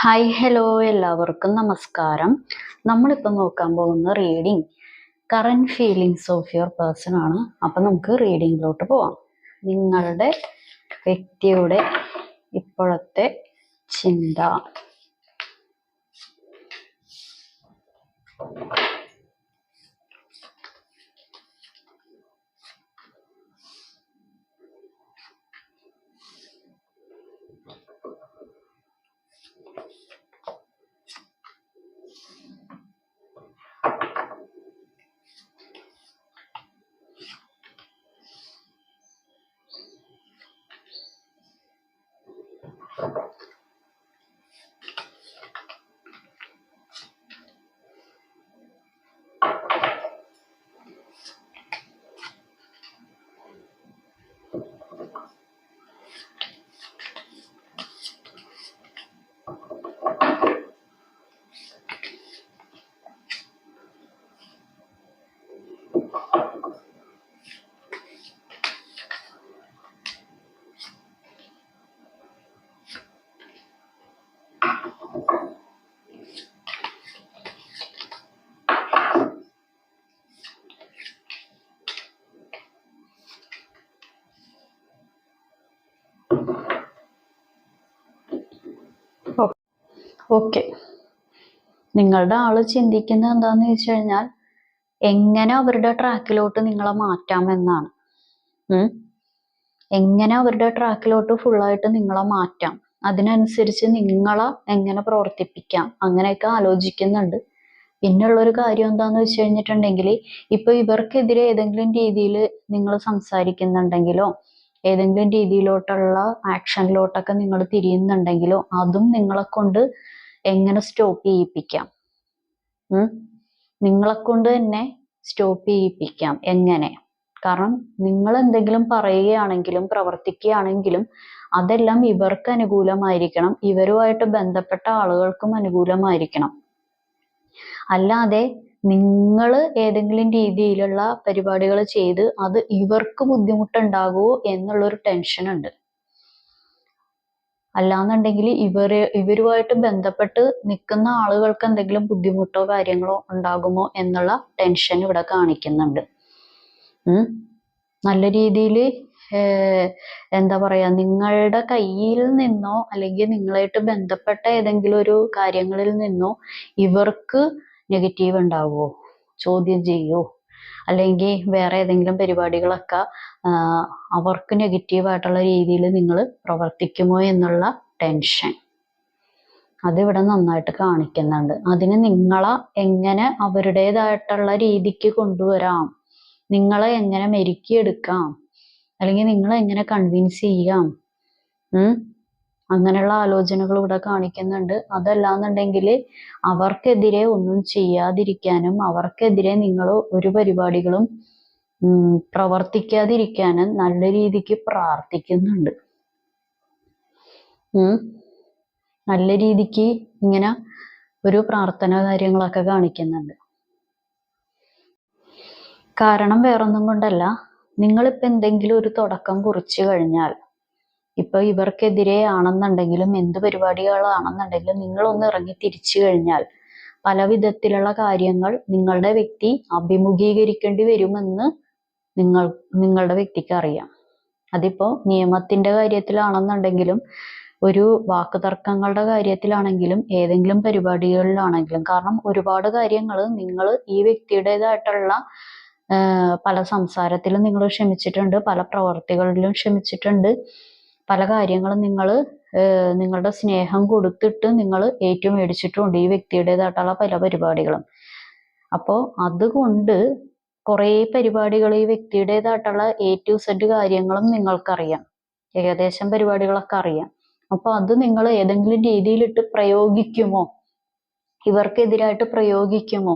Hi hello എല്ലാവർക്കും നമസ്കാരം. നമ്മളിപ്പോൾ നോക്കാൻ പോകുന്ന reading current feelings of your person ആണ്. അപ്പം നമുക്ക് റീഡിങ്ങിലോട്ട് പോവാം. നിങ്ങളുടെ വ്യക്തിയുടെ ഇപ്പോഴത്തെ ചിന്ത. ഓക്കെ നിങ്ങളുടെ ആൾ ചിന്തിക്കുന്നത് എന്താന്ന് വെച്ച് കഴിഞ്ഞാൽ എങ്ങനെ അവരുടെ ട്രാക്കിലോട്ട് നിങ്ങളെ മാറ്റാം എന്നാണ് എങ്ങനെ അവരുടെ ട്രാക്കിലോട്ട് ഫുള്ളായിട്ട് നിങ്ങളെ മാറ്റാം. അതിനനുസരിച്ച് നിങ്ങളെ എങ്ങനെ പ്രവർത്തിപ്പിക്കാം. അങ്ങനെയൊക്കെ ആലോചിക്കുന്നുണ്ട്. പിന്നുള്ളൊരു കാര്യം എന്താന്ന് വെച്ച് കഴിഞ്ഞിട്ടുണ്ടെങ്കിൽ ഇപ്പൊ ഇവർക്കെതിരെ ഏതെങ്കിലും രീതിയിൽ നിങ്ങൾ സംസാരിക്കുന്നുണ്ടെങ്കിലോ ഏതെങ്കിലും രീതിയിലോട്ടുള്ള ആക്ഷനിലോട്ടൊക്കെ നിങ്ങൾ തിരിയുന്നുണ്ടെങ്കിലോ അതും നിങ്ങളെ കൊണ്ട് എങ്ങനെ സ്റ്റോപ്പ് ചെയ്യിപ്പിക്കാം? നിങ്ങളെ കൊണ്ട് തന്നെ സ്റ്റോപ്പ് ചെയ്യിപ്പിക്കാം. എങ്ങനെ? കാരണം നിങ്ങൾ എന്തെങ്കിലും പറയുകയാണെങ്കിലും പ്രവർത്തിക്കുകയാണെങ്കിലും അതെല്ലാം ഇവർക്ക് അനുകൂലമായിരിക്കണം. ഇവരുമായിട്ട് ബന്ധപ്പെട്ട ആളുകൾക്കും അനുകൂലമായിരിക്കണം. അല്ലാതെ നിങ്ങൾ ഏതെങ്കിലും രീതിയിലുള്ള പരിപാടികൾ ചെയ്ത് അത് ഇവർക്ക് ബുദ്ധിമുട്ടുണ്ടാകുമോ എന്നുള്ളൊരു ടെൻഷൻ ഉണ്ട് അല്ലാന്നുണ്ടെങ്കിൽ ഇവർ ഇവരുമായിട്ട് ബന്ധപ്പെട്ട് നിൽക്കുന്ന ആളുകൾക്ക് എന്തെങ്കിലും ബുദ്ധിമുട്ടോ കാര്യങ്ങളോ ഉണ്ടാകുമോ എന്നുള്ള ടെൻഷൻ ഇവിടെ കാണിക്കുന്നുണ്ട്. നല്ല രീതിയിൽ എന്താ പറയാ നിങ്ങളുടെ കയ്യിൽ നിന്നോ അല്ലെങ്കിൽ നിങ്ങളായിട്ട് ബന്ധപ്പെട്ട ഏതെങ്കിലും ഒരു കാര്യങ്ങളിൽ നിന്നോ ഇവർക്ക് നെഗറ്റീവ് ഉണ്ടാവുമോ ചോദ്യം ചെയ്യോ? അല്ലെങ്കിൽ വേറെ ഏതെങ്കിലും പരിപാടികളൊക്കെ അവർക്ക് നെഗറ്റീവായിട്ടുള്ള രീതിയിൽ നിങ്ങൾ പ്രവർത്തിക്കുമോ എന്നുള്ള ടെൻഷൻ. അതിവിടെ നന്നായിട്ട് കാണിക്കുന്നുണ്ട്. അതിന് നിങ്ങളെ എങ്ങനെ അവരുടേതായിട്ടുള്ള രീതിക്ക് കൊണ്ടുവരാം? നിങ്ങളെ എങ്ങനെ മെരുക്കിയെടുക്കാം? അല്ലെങ്കിൽ നിങ്ങളെ എങ്ങനെ കൺവിൻസ് ചെയ്യാം? അങ്ങനെയുള്ള ആലോചനകൾ ഇവിടെ കാണിക്കുന്നുണ്ട്. അതല്ലാന്നുണ്ടെങ്കിൽ അവർക്കെതിരെ ഒന്നും ചെയ്യാതിരിക്കാനും അവർക്കെതിരെ നിങ്ങൾ ഒരു പരിപാടികളും പ്രവർത്തിക്കാതിരിക്കാനും നല്ല രീതിക്ക് പ്രാർത്ഥിക്കുന്നുണ്ട്. നല്ല രീതിക്ക് ഇങ്ങനെ ഒരു പ്രാർത്ഥന കാര്യങ്ങളൊക്കെ കാണിക്കുന്നുണ്ട്. കാരണം വേറൊന്നും കൊണ്ടല്ല. നിങ്ങളിപ്പോ എന്തെങ്കിലും ഒരു തുടക്കം കുറിച്ചു കഴിഞ്ഞാൽ ഇപ്പൊ ഇവർക്കെതിരെ ആണെന്നുണ്ടെങ്കിലും എന്ത് പരിപാടികളാണെന്നുണ്ടെങ്കിലും നിങ്ങളൊന്ന് ഇറങ്ങി തിരിച്ചു കഴിഞ്ഞാൽ പല വിധത്തിലുള്ള കാര്യങ്ങൾ നിങ്ങളുടെ വ്യക്തി അഭിമുഖീകരിക്കേണ്ടി വരുമെന്ന് നിങ്ങൾ നിങ്ങളുടെ വ്യക്തിക്ക് അറിയാം. അതിപ്പോ നിയമത്തിന്റെ കാര്യത്തിലാണെന്നുണ്ടെങ്കിലും ഒരു വാക്കുതർക്കങ്ങളുടെ കാര്യത്തിലാണെങ്കിലും ഏതെങ്കിലും പരിപാടികളിലാണെങ്കിലും കാരണം ഒരുപാട് കാര്യങ്ങൾ നിങ്ങൾ ഈ വ്യക്തിയുടേതായിട്ടുള്ള പല സംസാരത്തിലും നിങ്ങൾ ക്ഷമിച്ചിട്ടുണ്ട് പല പ്രവർത്തികളിലും ക്ഷമിച്ചിട്ടുണ്ട്. പല കാര്യങ്ങളും നിങ്ങൾ നിങ്ങളുടെ സ്നേഹം കൊടുത്തിട്ട് നിങ്ങൾ ഏറ്റവും മേടിച്ചിട്ടുണ്ട് ഈ വ്യക്തിയുടേതായിട്ടുള്ള പല പരിപാടികളും. അപ്പോൾ അതുകൊണ്ട് കുറേ പരിപാടികൾ ഈ വ്യക്തിയുടേതായിട്ടുള്ള എ ടു സെഡ് കാര്യങ്ങളും നിങ്ങൾക്കറിയാം. ഏകദേശം പരിപാടികളൊക്കെ അറിയാം. അപ്പോൾ അത് നിങ്ങൾ ഏതെങ്കിലും രീതിയിലിട്ട് പ്രയോഗിക്കുമോ? ഇവർക്കെതിരായിട്ട് പ്രയോഗിക്കുമോ?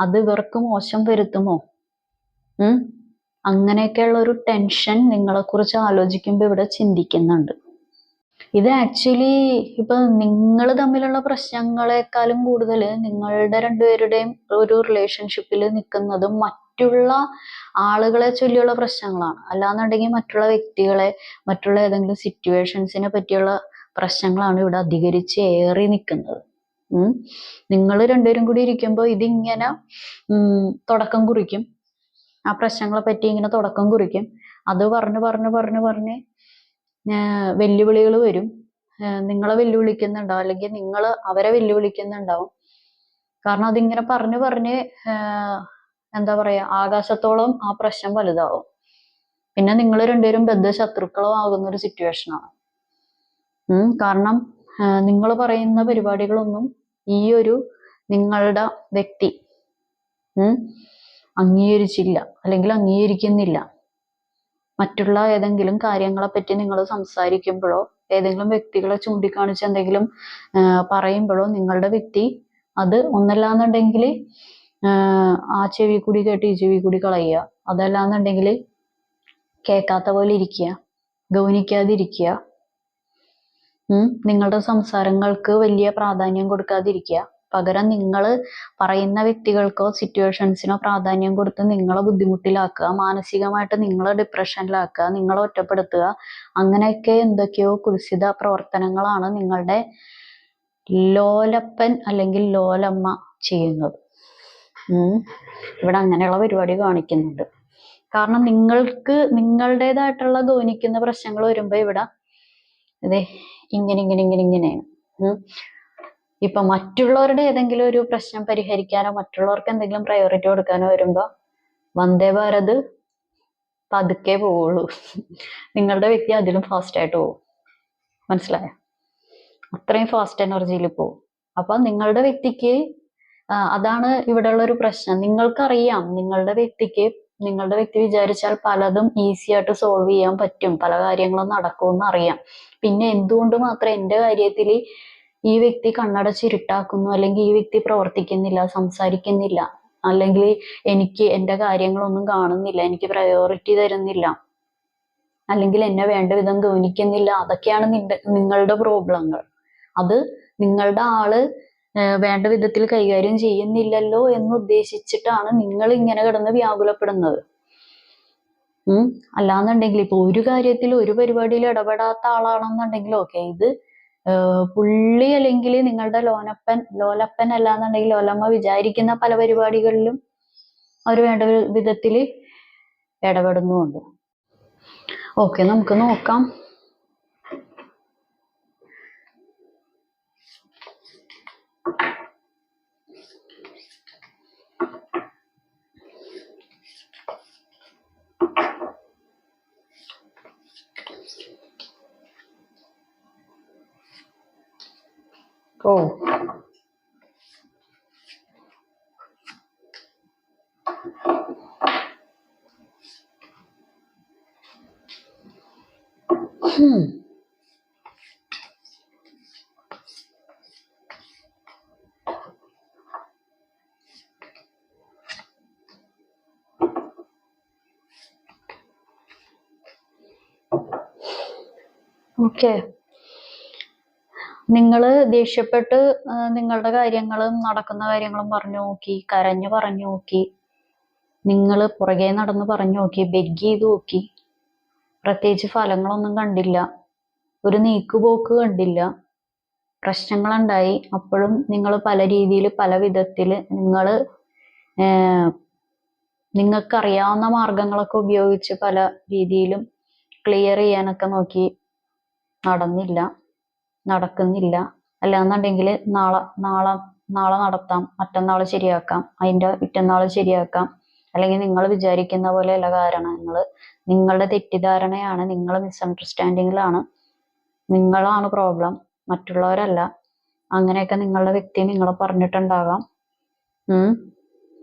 അത് ഇവർക്ക് മോശം വരുത്തുമോ? അങ്ങനെയൊക്കെയുള്ള ഒരു ടെൻഷൻ നിങ്ങളെക്കുറിച്ച് ആലോചിക്കുമ്പോൾ ഇവിടെ ചിന്തിക്കുന്നുണ്ട്. ഇത് ആക്ച്വലി ഇപ്പൊ നിങ്ങൾ തമ്മിലുള്ള പ്രശ്നങ്ങളെക്കാളും കൂടുതൽ നിങ്ങളുടെ രണ്ടുപേരുടെയും ഒരു റിലേഷൻഷിപ്പിൽ നിൽക്കുന്നതും മറ്റുള്ള ആളുകളെ ചൊല്ലിയുള്ള പ്രശ്നങ്ങളാണ്. അല്ലാന്നുണ്ടെങ്കിൽ മറ്റുള്ള വ്യക്തികളെ മറ്റുള്ള ഏതെങ്കിലും സിറ്റുവേഷൻസിനെ പറ്റിയുള്ള പ്രശ്നങ്ങളാണ് ഇവിടെ അധികരിച്ച് ഏറി നിൽക്കുന്നത്. നിങ്ങൾ രണ്ടുപേരും കൂടി ഇരിക്കുമ്പോൾ ഇതിങ്ങനെ തുടക്കം കുറിക്കും. ആ പ്രശ്നങ്ങളെ പറ്റി ഇങ്ങനെ തുടക്കം കുറിക്കും. അത് പറഞ്ഞു പറഞ്ഞു പറഞ്ഞു പറഞ്ഞ് വെല്ലുവിളികൾ വരും. നിങ്ങളെ വെല്ലുവിളിക്കുന്നുണ്ടാവും അല്ലെങ്കിൽ നിങ്ങൾ അവരെ വെല്ലുവിളിക്കുന്നുണ്ടാവും. കാരണം അതിങ്ങനെ പറഞ്ഞു പറഞ്ഞ് എന്താ പറയാ ആകാശത്തോളം ആ പ്രശ്നം വലുതാവും. പിന്നെ നിങ്ങൾ രണ്ടുപേരും ബദ്ധശത്രുക്കളോ ആകുന്ന ഒരു സിറ്റുവേഷനാണ് കാരണം നിങ്ങൾ പറയുന്ന പരിപാടികളൊന്നും ഈ ഒരു നിങ്ങളുടെ വ്യക്തി അംഗീകരിച്ചില്ല അല്ലെങ്കിൽ അംഗീകരിക്കുന്നില്ല. മറ്റുള്ള ഏതെങ്കിലും കാര്യങ്ങളെപ്പറ്റി നിങ്ങൾ സംസാരിക്കുമ്പോഴോ ഏതെങ്കിലും വ്യക്തികളെ ചൂണ്ടിക്കാണിച്ച് എന്തെങ്കിലും പറയുമ്പോഴോ നിങ്ങളുടെ വ്യക്തി അത് ഒന്നല്ലാന്നുണ്ടെങ്കിൽ ആ ചെവി കൂടി കേട്ട് ഈ ചെവി കൂടി കളയുക. അതല്ലാന്നുണ്ടെങ്കിൽ കേൾക്കാത്ത പോലെ ഇരിക്കുക ഗൗനിക്കാതിരിക്കുക. നിങ്ങളുടെ സംസാരങ്ങൾക്ക് വലിയ പ്രാധാന്യം കൊടുക്കാതിരിക്കുക. പകരം നിങ്ങൾ പറയുന്ന വ്യക്തികൾക്കോ സിറ്റുവേഷൻസിനോ പ്രാധാന്യം കൊടുത്ത് നിങ്ങളെ ബുദ്ധിമുട്ടിലാക്കുക മാനസികമായിട്ട് നിങ്ങളെ ഡിപ്രഷനിലാക്കുക നിങ്ങളെ ഒറ്റപ്പെടുത്തുക അങ്ങനെയൊക്കെ എന്തൊക്കെയോ കുൽസിത പ്രവർത്തനങ്ങളാണ് നിങ്ങളുടെ ലോലപ്പൻ അല്ലെങ്കിൽ ലോലമ്മ ചെയ്യുന്നത്. ഇവിടെ അങ്ങനെയുള്ള പരിപാടി കാണിക്കുന്നുണ്ട്. കാരണം നിങ്ങൾക്ക് നിങ്ങളുടേതായിട്ടുള്ള ഗൗനിക്കുന്ന പ്രശ്നങ്ങൾ വരുമ്പോ ഇവിടെ അതെ ഇങ്ങനെ ഇങ്ങനെ ഇങ്ങനെ ഇങ്ങനെയാണ്. ഇപ്പൊ മറ്റുള്ളവരുടെ ഏതെങ്കിലും ഒരു പ്രശ്നം പരിഹരിക്കാനോ മറ്റുള്ളവർക്ക് എന്തെങ്കിലും പ്രയോറിറ്റി കൊടുക്കാനോ വരുമ്പോ വന്ദേ ഭാരത് പതുക്കെ പോവുള്ളൂ. നിങ്ങളുടെ വ്യക്തി അതിലും ഫാസ്റ്റ് ആയിട്ട് പോവും. മനസ്സിലായോ? അത്രയും ഫാസ്റ്റ് എനർജിയിൽ പോവും. അപ്പൊ നിങ്ങളുടെ വ്യക്തിക്ക് അതാണ് ഇവിടെ ഉള്ള ഒരു പ്രശ്നം. നിങ്ങൾക്കറിയാം നിങ്ങളുടെ വ്യക്തിക്ക് നിങ്ങളുടെ വ്യക്തി വിചാരിച്ചാൽ പലതും ഈസി ആയിട്ട് സോൾവ് ചെയ്യാൻ പറ്റും. പല കാര്യങ്ങളും നടക്കുമെന്ന് അറിയാം. പിന്നെ എന്തുകൊണ്ട് മാത്രം എന്റെ കാര്യത്തിൽ ഈ വ്യക്തി കണ്ണടച്ചിരുട്ടാക്കുന്നു അല്ലെങ്കിൽ ഈ വ്യക്തി പ്രവർത്തിക്കുന്നില്ല സംസാരിക്കുന്നില്ല അല്ലെങ്കിൽ എനിക്ക് എന്റെ കാര്യങ്ങളൊന്നും കാണുന്നില്ല എനിക്ക് പ്രയോറിറ്റി തരുന്നില്ല അല്ലെങ്കിൽ എന്നെ വേണ്ട വിധം ഗൗനിക്കുന്നില്ല അതൊക്കെയാണ് നിന്റെ നിങ്ങളുടെ പ്രോബ്ലങ്ങൾ. അത് നിങ്ങളുടെ ആൾ വേണ്ട വിധത്തിൽ കൈകാര്യം ചെയ്യുന്നില്ലല്ലോ എന്ന് ഉദ്ദേശിച്ചിട്ടാണ് നിങ്ങൾ ഇങ്ങനെ കിടന്ന് വ്യാകുലപ്പെടുന്നത്. ഉം അല്ലാന്നുണ്ടെങ്കിൽ ഇപ്പൊ ഒരു കാര്യത്തിൽ ഒരു പരിപാടിയിൽ ഇടപെടാത്ത ആളാണെന്നുണ്ടെങ്കിൽ ഓക്കെ ഇത് പുള്ളി അല്ലെങ്കിൽ നിങ്ങളുടെ ലോനപ്പൻ ലോലപ്പൻ അല്ലാന്നുണ്ടെങ്കിൽ ലോലമ്മ വിചാരിക്കുന്ന പല പരിപാടികളിലും അവർ വേണ്ട വിധത്തിൽ ഇടപെടുന്നുമുണ്ട്. ഓക്കെ നമുക്ക് നോക്കാം. Go. hum Okay. നിങ്ങൾ ദേഷ്യപ്പെട്ട് നിങ്ങളുടെ കാര്യങ്ങളും നടക്കുന്ന കാര്യങ്ങളും പറഞ്ഞു നോക്കി കരഞ്ഞു പറഞ്ഞു നോക്കി നിങ്ങൾ പുറകെ നടന്ന് പറഞ്ഞു നോക്കി ബെഗ് ചെയ്ത് നോക്കി. പ്രത്യേകിച്ച് ഫലങ്ങളൊന്നും കണ്ടില്ല. ഒരു നീക്കുപോക്ക് കണ്ടില്ല. പ്രശ്നങ്ങളുണ്ടായി. അപ്പോഴും നിങ്ങൾ പല രീതിയിൽ പല വിധത്തിൽ നിങ്ങൾ നിങ്ങൾക്കറിയാവുന്ന മാർഗങ്ങളൊക്കെ ഉപയോഗിച്ച് പല രീതിയിലും ക്ലിയർ ചെയ്യാനൊക്കെ നോക്കി നടന്നില്ല. നടക്കുന്നില്ല. അല്ലാന്നുണ്ടെങ്കിൽ നാളെ നാളെ നാളെ നടത്താം. മറ്റന്നാൾ ശരിയാക്കാം. അതിന്റെ പിറ്റന്നാൾ ശരിയാക്കാം. അല്ലെങ്കിൽ നിങ്ങൾ വിചാരിക്കുന്ന പോലെയല്ല കാരണങ്ങൾ നിങ്ങളുടെ തെറ്റിദ്ധാരണയാണ് നിങ്ങൾ മിസ്അണ്ടർസ്റ്റാൻഡിങ്ങിലാണ് നിങ്ങളാണ് പ്രോബ്ലം മറ്റുള്ളവരല്ല. അങ്ങനെയൊക്കെ നിങ്ങളുടെ വ്യക്തി നിങ്ങൾ പറഞ്ഞിട്ടുണ്ടാകാം.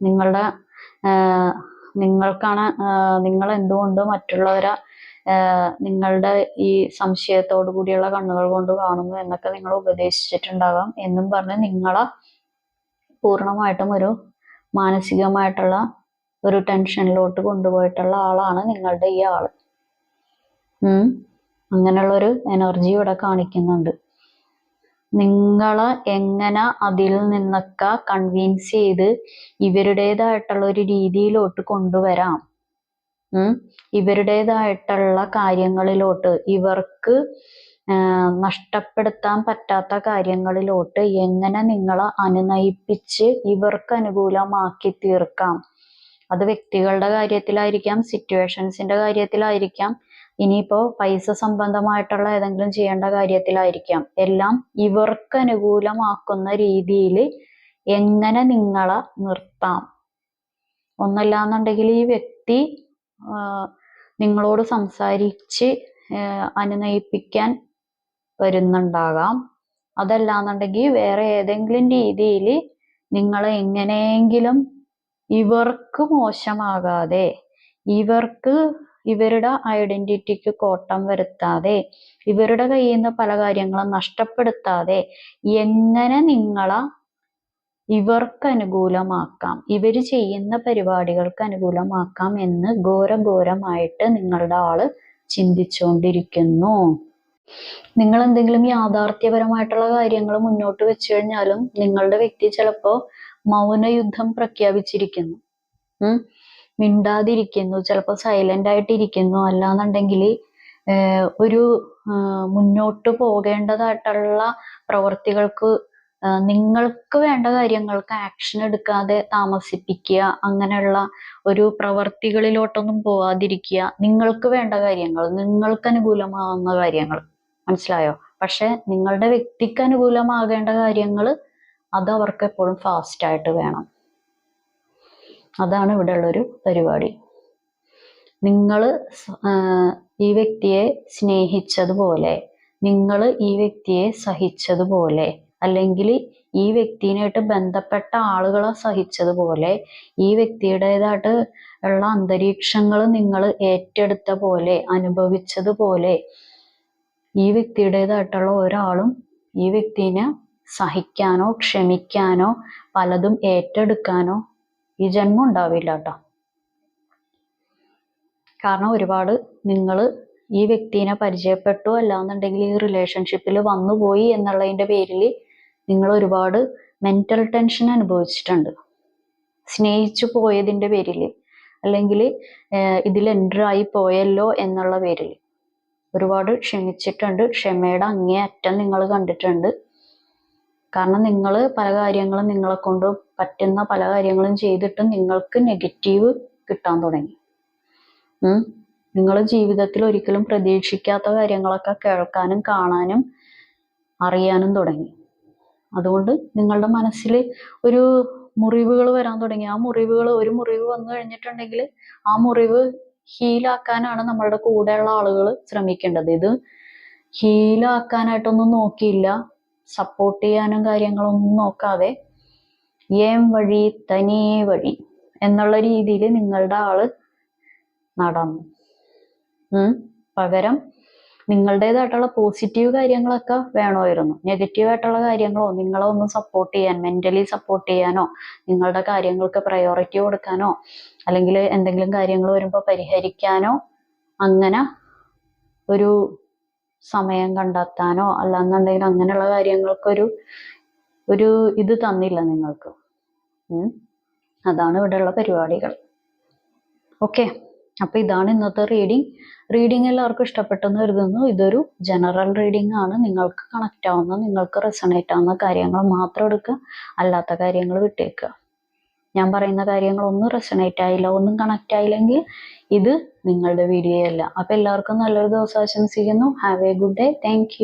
നിങ്ങളുടെ നിങ്ങൾക്കാണ് നിങ്ങൾ എന്തുകൊണ്ട് മറ്റുള്ളവരെ നിങ്ങളുടെ ഈ സംശയത്തോടു കൂടിയുള്ള കണ്ണുകൾ കൊണ്ട് കാണുന്നു എന്നൊക്കെ നിങ്ങൾ ഉപദേശിച്ചിട്ടുണ്ടാകാം എന്നും പറഞ്ഞ് നിങ്ങളെ പൂർണമായിട്ടും ഒരു മാനസികമായിട്ടുള്ള ഒരു ടെൻഷനിലോട്ട് കൊണ്ടുപോയിട്ടുള്ള ആളാണ് നിങ്ങളുടെ ഈ ആൾ. ഉം അങ്ങനെയുള്ള ഒരു എനർജി ഇവിടെ കാണിക്കുന്നുണ്ട്. നിങ്ങളെ എങ്ങനെ അതിൽ നിന്നൊക്കെ കൺവിൻസ് ചെയ്ത് ഇവരുടേതായിട്ടുള്ള ഒരു രീതിയിലോട്ട് കൊണ്ടുവരാം. ഇവരുടേതായിട്ടുള്ള കാര്യങ്ങളിലോട്ട് ഇവർക്ക് നഷ്ടപ്പെടുത്താൻ പറ്റാത്ത കാര്യങ്ങളിലോട്ട് എങ്ങനെ നിങ്ങളെ അനുനയിപ്പിച്ച് ഇവർക്ക് അനുകൂലമാക്കി തീർക്കാം? അത് വ്യക്തികളുടെ കാര്യത്തിലായിരിക്കാം സിറ്റുവേഷൻസിന്റെ കാര്യത്തിലായിരിക്കാം ഇനിയിപ്പോ പൈസ സംബന്ധമായിട്ടുള്ള ഏതെങ്കിലും ചെയ്യേണ്ട കാര്യത്തിലായിരിക്കാം. എല്ലാം ഇവർക്ക് അനുകൂലമാക്കുന്ന രീതിയിൽ എങ്ങനെ നിങ്ങളെ നിർത്താം? ഒന്നല്ലാന്നുണ്ടെങ്കിൽ ഈ വ്യക്തി നിങ്ങളോട് സംസാരിച്ച് അനുനയിപ്പിക്കാൻ വരുന്നുണ്ടാകാം. അതല്ലാന്നുണ്ടെങ്കിൽ വേറെ ഏതെങ്കിലും രീതിയിൽ നിങ്ങളെ എങ്ങനെയെങ്കിലും ഇവർക്ക് മോശമാകാതെ ഇവർക്ക് ഇവരുടെ ഐഡന്റിറ്റിക്ക് കോട്ടം വരുത്താതെ ഇവരുടെ കയ്യിൽ നിന്ന് പല കാര്യങ്ങളും നഷ്ടപ്പെടുത്താതെ എങ്ങനെ നിങ്ങളെ ഇവർക്ക് അനുകൂലമാക്കാം ഇവർ ചെയ്യുന്ന പരിപാടികൾക്ക് അനുകൂലമാക്കാം എന്ന് ഘോരഘോരമായിട്ട് നിങ്ങളുടെ ആൾ ചിന്തിച്ചുകൊണ്ടിരിക്കുന്നു നിങ്ങൾ എന്തെങ്കിലും യാഥാർത്ഥ്യപരമായിട്ടുള്ള കാര്യങ്ങൾ മുന്നോട്ട് വെച്ചു കഴിഞ്ഞാലും നിങ്ങളുടെ വ്യക്തി ചിലപ്പോൾ മൗനയുദ്ധം പ്രഖ്യാപിച്ചിരിക്കുന്നു. ഉം? മിണ്ടാതിരിക്കുന്നു ചിലപ്പോൾ സൈലന്റ് ആയിട്ടിരിക്കുന്നു. അല്ലാന്നുണ്ടെങ്കിൽ ഒരു മുന്നോട്ട് പോകേണ്ടതായിട്ടുള്ള പ്രവർത്തികൾക്ക് നിങ്ങൾക്ക് വേണ്ട കാര്യങ്ങൾക്ക് ആക്ഷൻ എടുക്കാതെ താമസിപ്പിക്കുക അങ്ങനെയുള്ള ഒരു പ്രവർത്തികളിലോട്ടൊന്നും പോവാതിരിക്കുക. നിങ്ങൾക്ക് വേണ്ട കാര്യങ്ങൾ നിങ്ങൾക്ക് അനുകൂലമാകുന്ന കാര്യങ്ങൾ. മനസ്സിലായോ? പക്ഷെ നിങ്ങളുടെ വ്യക്തിക്ക് അനുകൂലമാകേണ്ട കാര്യങ്ങൾ അത് അവർക്ക് എപ്പോഴും ഫാസ്റ്റ് ആയിട്ട് വേണം. അതാണ് ഇവിടെ ഉള്ളൊരു പരിപാടി. നിങ്ങൾ ഈ വ്യക്തിയെ സ്നേഹിച്ചതുപോലെ നിങ്ങൾ ഈ വ്യക്തിയെ സഹിച്ചതുപോലെ അല്ലെങ്കിൽ ഈ വ്യക്തിനായിട്ട് ബന്ധപ്പെട്ട ആളുകളെ സഹിച്ചതുപോലെ ഈ വ്യക്തിയുടേതായിട്ട് ഉള്ള അന്തരീക്ഷങ്ങൾ നിങ്ങൾ ഏറ്റെടുത്ത പോലെ അനുഭവിച്ചതുപോലെ ഈ വ്യക്തിയുടേതായിട്ടുള്ള ഒരാളും ഈ വ്യക്തിനെ സഹിക്കാനോ ക്ഷമിക്കാനോ പലതും ഏറ്റെടുക്കാനോ ഈ ജന്മം ഉണ്ടാവില്ല കേട്ടോ. കാരണം ഒരുപാട് നിങ്ങൾ ഈ വ്യക്തിനെ പരിചയപ്പെട്ടു അല്ലാന്നുണ്ടെങ്കിൽ ഈ റിലേഷൻഷിപ്പിൽ വന്നുപോയി എന്നുള്ളതിന്റെ പേരിൽ നിങ്ങൾ ഒരുപാട് മെന്റൽ ടെൻഷൻ അനുഭവിച്ചിട്ടുണ്ട്. സ്നേഹിച്ചു പോയതിന്റെ പേരിൽ അല്ലെങ്കിൽ ഇതിൽ എന്റർ ആയി പോയല്ലോ എന്നുള്ള പേരിൽ. ഒരുപാട് ക്ഷമിച്ചിട്ടുണ്ട്. ക്ഷമയുടെ അങ്ങേ അറ്റം നിങ്ങൾ കണ്ടിട്ടുണ്ട്. കാരണം നിങ്ങൾ പല കാര്യങ്ങളും നിങ്ങളെ കൊണ്ട് പറ്റുന്ന പല കാര്യങ്ങളും ചെയ്തിട്ട് നിങ്ങൾക്ക് നെഗറ്റീവ് കിട്ടാൻ തുടങ്ങി. നിങ്ങൾ ജീവിതത്തിൽ ഒരിക്കലും പ്രതീക്ഷിക്കാത്ത കാര്യങ്ങളൊക്കെ കേൾക്കാനും കാണാനും അറിയാനും തുടങ്ങി. അതുകൊണ്ട് നിങ്ങളുടെ മനസ്സിൽ ഒരു മുറിവുകൾ വരാൻ തുടങ്ങി. ആ മുറിവുകൾ ഒരു മുറിവ് വന്നു കഴിഞ്ഞിട്ടുണ്ടെങ്കിൽ ആ മുറിവ് ഹീലാക്കാനാണ് നമ്മളുടെ കൂടെയുള്ള ആളുകൾ ശ്രമിക്കേണ്ടത്. ഇത് ഹീലാക്കാനായിട്ടൊന്നും നോക്കിയില്ല. സപ്പോർട്ട് ചെയ്യാനും കാര്യങ്ങളൊന്നും നോക്കാതെ ഏം വഴി തനിയെ വഴി എന്നുള്ള രീതിയിൽ നിങ്ങളുടെ ആൾ നടന്നു. പകരം നിങ്ങളുടേതായിട്ടുള്ള പോസിറ്റീവ് കാര്യങ്ങളൊക്കെ വേണമായിരുന്നു. നെഗറ്റീവ് ആയിട്ടുള്ള കാര്യങ്ങളോ നിങ്ങളെ ഒന്ന് സപ്പോർട്ട് ചെയ്യാൻ മെന്റലി സപ്പോർട്ട് ചെയ്യാനോ നിങ്ങളുടെ കാര്യങ്ങൾക്ക് പ്രയോറിറ്റി കൊടുക്കാനോ അല്ലെങ്കിൽ എന്തെങ്കിലും കാര്യങ്ങൾ വരുമ്പോൾ പരിഹരിക്കാനോ അങ്ങനെ ഒരു സമയം കണ്ടെത്താനോ അല്ലാന്നുണ്ടെങ്കിൽ അങ്ങനെയുള്ള കാര്യങ്ങൾക്കൊരു ഒരു ഇത് തന്നില്ല നിങ്ങൾക്ക്. അതാണ് ഇവിടെയുള്ള പരിപാടികൾ. ഓക്കെ അപ്പൊ ഇതാണ് ഇന്നത്തെ റീഡിംഗ് റീഡിംഗ് എല്ലാവർക്കും ഇഷ്ടപ്പെട്ടെന്ന് കരുതുന്നു. ഇതൊരു ജനറൽ റീഡിംഗ് ആണ്. നിങ്ങൾക്ക് കണക്റ്റ് ആവുന്ന നിങ്ങൾക്ക് റെസണേറ്റ് ആവുന്ന കാര്യങ്ങൾ മാത്രം എടുക്കുക. അല്ലാത്ത കാര്യങ്ങൾ വിട്ടേക്കുക. ഞാൻ പറയുന്ന കാര്യങ്ങൾ ഒന്നും റെസണേറ്റ് ആയില്ല ഒന്നും കണക്റ്റ് ആയില്ലെങ്കിൽ ഇത് നിങ്ങളുടെ വീഡിയോ അല്ല. അപ്പൊ എല്ലാവർക്കും നല്ലൊരു ദിവസം ആശംസിക്കുന്നു. Have a good day thank